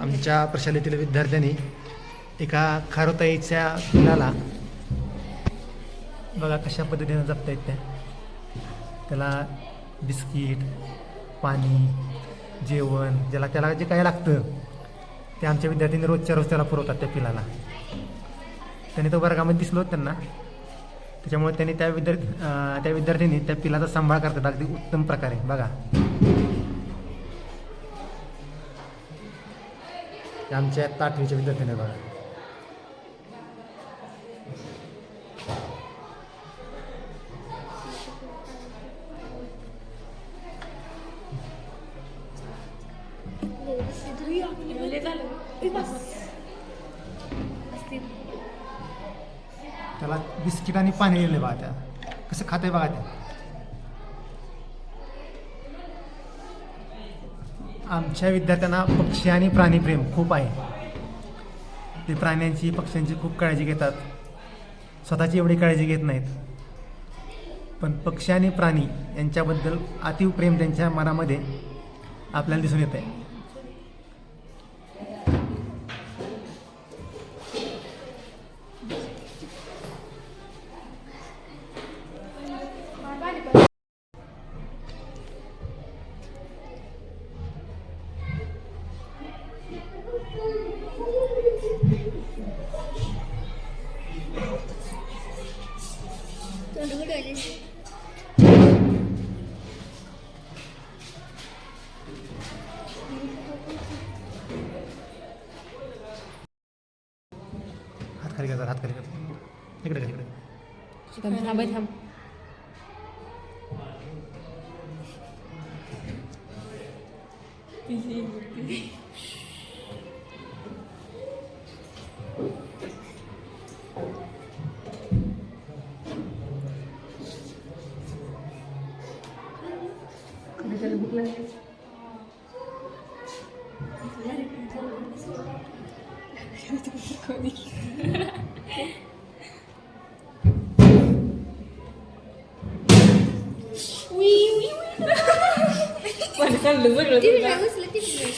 आमच्या प्रशालेतील विद्यार्थ्यांनी एका खारोताईच्या पिलाला बघा कशा पद्धतीनं जपता येत त्या. त्याला बिस्किट पाणी जेवण ज्याला त्याला जे काय लागतं ते आमच्या विद्यार्थ्यांनी रोजच्या रोज त्याला पुरवतात त्या पिलाला. त्यांनी तो वर्गामध्ये दिसलो होतं त्यांना. त्याच्यामुळे त्यांनी त्या विद्यार्थी त्या विद्यार्थ्यांनी त्या पिलाचा सांभाळ करतात अगदी उत्तम प्रकारे. बघा. हे आमच्या इयत्ता आठवीच्या विद्यार्थ्यांनी बघा. त्याला बिस्किट आणि पाणी दिले बघा त्या. कसं खाते बघा त्या. आमच्या विद्यार्थ्यांना पक्षी आणि प्राणीप्रेम खूप आहे. ते प्राण्यांची पक्ष्यांची खूप काळजी घेतात. स्वतःची एवढी काळजी घेत नाहीत. पण पक्षी आणि प्राणी यांच्याबद्दल अतिव प्रेम त्यांच्या मनामध्ये आपल्याला दिसून येत आहे खाली करतात हात खाली करतात इकडे का इकडे थांब थांब थांब Komik. Bueno, son los otros. Tírala, hazla, tírala.